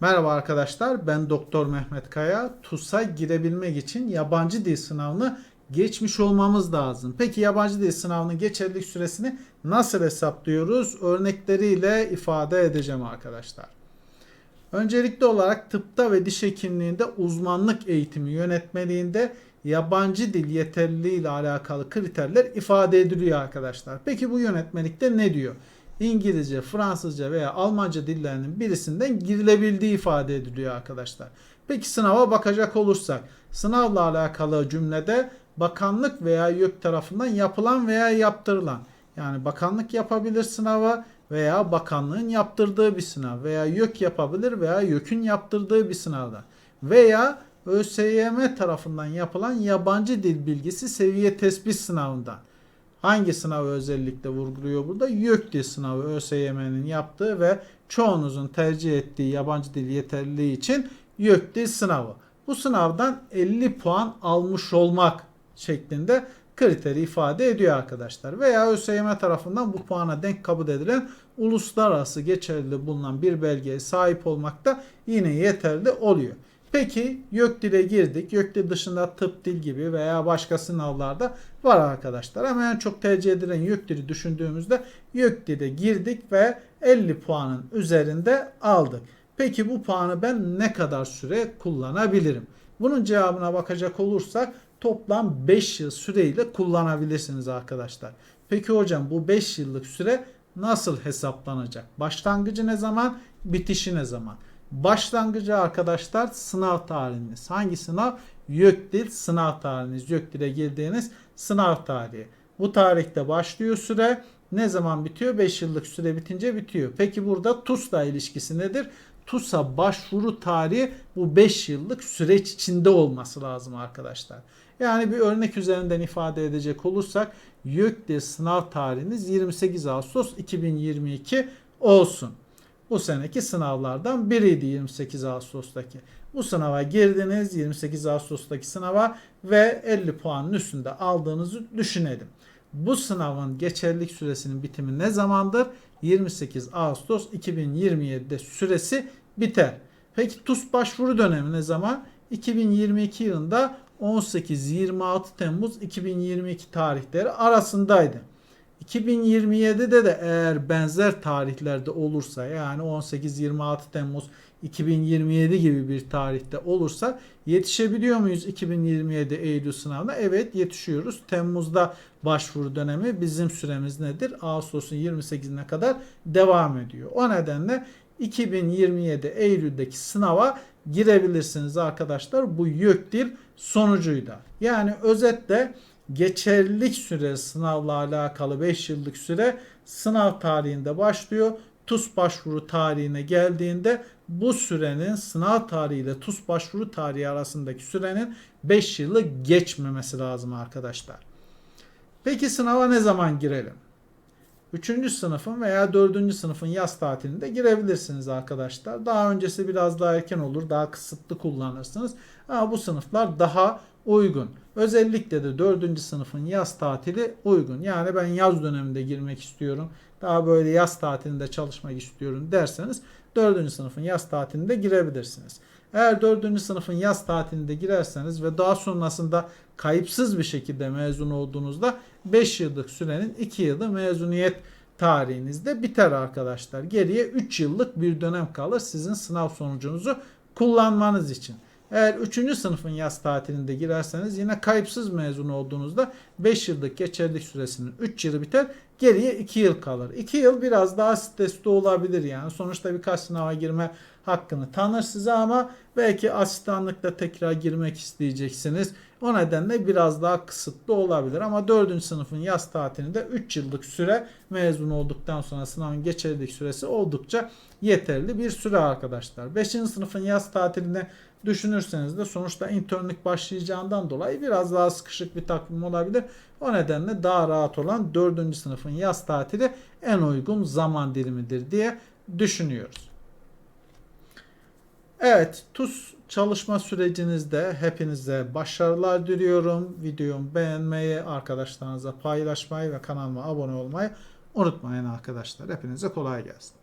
Merhaba arkadaşlar, ben Doktor Mehmet Kaya. TUS'a girebilmek için yabancı dil sınavını geçmiş olmamız lazım. Peki yabancı dil sınavının geçerlilik süresini nasıl hesaplıyoruz? Örnekleriyle ifade edeceğim arkadaşlar. Öncelikli olarak tıpta ve diş hekimliğinde uzmanlık eğitimi yönetmeliğinde yabancı dil yeterliliği ile alakalı kriterler ifade ediliyor arkadaşlar. Peki bu yönetmelikte ne diyor? İngilizce, Fransızca veya Almanca dillerinin birisinden girilebildiği ifade ediliyor arkadaşlar. Peki sınava bakacak olursak sınavla alakalı cümlede bakanlık veya YÖK tarafından yapılan veya yaptırılan yani bakanlık yapabilir sınava veya bakanlığın yaptırdığı bir sınav veya YÖK yapabilir veya YÖK'ün yaptırdığı bir sınavda veya ÖSYM tarafından yapılan yabancı dil bilgisi seviye tespit sınavında. Hangi sınavı özellikle vurguluyor burada? YÖK dil sınavı ÖSYM'nin yaptığı ve çoğunuzun tercih ettiği yabancı dil yeterliliği için YÖK dil sınavı. Bu sınavdan 50 puan almış olmak şeklinde kriteri ifade ediyor arkadaşlar. Veya ÖSYM tarafından bu puana denk kabul edilen uluslararası geçerli bulunan bir belgeye sahip olmak da yine yeterli oluyor. Peki YÖK dile girdik. YÖK dil dışında tıp dil gibi veya başka sınavlarda var arkadaşlar. Ama en çok tercih edilen YÖK dili düşündüğümüzde YÖK dile girdik ve 50 puanın üzerinde aldık. Peki bu puanı ben ne kadar süre kullanabilirim? Bunun cevabına bakacak olursak toplam 5 yıl süreyle kullanabilirsiniz arkadaşlar. Peki hocam bu 5 yıllık süre nasıl hesaplanacak? Başlangıcı ne zaman? Bitişi ne zaman? Başlangıcı arkadaşlar sınav tarihiniz. Hangi sınav? YÖKDİL sınav tarihiniz. YÖKDİL'e girdiğiniz sınav tarihi. Bu tarihte başlıyor süre. Ne zaman bitiyor? 5 yıllık süre bitince bitiyor. Peki burada TUS'la ilişkisi nedir? TUS'a başvuru tarihi bu 5 yıllık süreç içinde olması lazım arkadaşlar. Yani bir örnek üzerinden ifade edecek olursak YÖKDİL sınav tarihiniz 28 Ağustos 2022 olsun. Bu seneki sınavlardan biriydi 28 Ağustos'taki. Bu sınava girdiniz 28 Ağustos'taki sınava ve 50 puanın üstünde aldığınızı düşünelim. Bu sınavın geçerlilik süresinin bitimi ne zamandır? 28 Ağustos 2027'de süresi biter. Peki TUS başvuru dönemi ne zaman? 2022 yılında 18-26 Temmuz 2022 tarihleri arasındaydı. 2027'de de eğer benzer tarihlerde olursa yani 18-26 Temmuz 2027 gibi bir tarihte olursa yetişebiliyor muyuz 2027 Eylül sınavına? Evet yetişiyoruz. Temmuz'da başvuru dönemi bizim süremiz nedir? Ağustos'un 28'ine kadar devam ediyor. O nedenle 2027 Eylül'deki sınava girebilirsiniz arkadaşlar. Bu YÖKDİL sonucuyla. Yani özetle geçerlilik süre sınavla alakalı 5 yıllık süre sınav tarihinde başlıyor. TUS başvuru tarihine geldiğinde bu sürenin sınav tarihi ile TUS başvuru tarihi arasındaki sürenin 5 yılı geçmemesi lazım arkadaşlar. Peki sınava ne zaman girelim? 3. sınıfın veya 4. sınıfın yaz tatilinde girebilirsiniz arkadaşlar. Daha öncesi biraz daha erken olur. Daha kısıtlı kullanırsınız. Ama bu sınıflar daha uygun. Özellikle de 4. sınıfın yaz tatili uygun. Yani ben yaz döneminde girmek istiyorum. Daha böyle yaz tatilinde çalışmak istiyorum derseniz 4. sınıfın yaz tatilinde girebilirsiniz. Eğer 4. sınıfın yaz tatilinde girerseniz ve daha sonrasında kayıpsız bir şekilde mezun olduğunuzda 5 yıllık sürenin 2 yılı mezuniyet tarihinizde biter arkadaşlar. Geriye 3 yıllık bir dönem kalır sizin sınav sonucunuzu kullanmanız için. Eğer 3. sınıfın yaz tatilinde girerseniz yine kayıpsız mezun olduğunuzda 5 yıllık geçerlilik süresinin 3 yılı biter. Geriye 2 yıl kalır. 2 yıl biraz daha stresli olabilir yani. Sonuçta birkaç sınava girme hakkını tanır size ama belki asistanlıkta tekrar girmek isteyeceksiniz. O nedenle biraz daha kısıtlı olabilir. Ama 4. sınıfın yaz tatilinde 3 yıllık süre mezun olduktan sonra sınavın geçerlilik süresi oldukça yeterli bir süre arkadaşlar. 5. sınıfın yaz tatilinde düşünürseniz de sonuçta internlük başlayacağından dolayı biraz daha sıkışık bir takvim olabilir. O nedenle daha rahat olan 4. sınıfın yaz tatili en uygun zaman dilimidir diye düşünüyoruz. Evet, TUS çalışma sürecinizde hepinize başarılar diliyorum. Videomu beğenmeyi, arkadaşlarınızla paylaşmayı ve kanalıma abone olmayı unutmayın arkadaşlar. Hepinize kolay gelsin.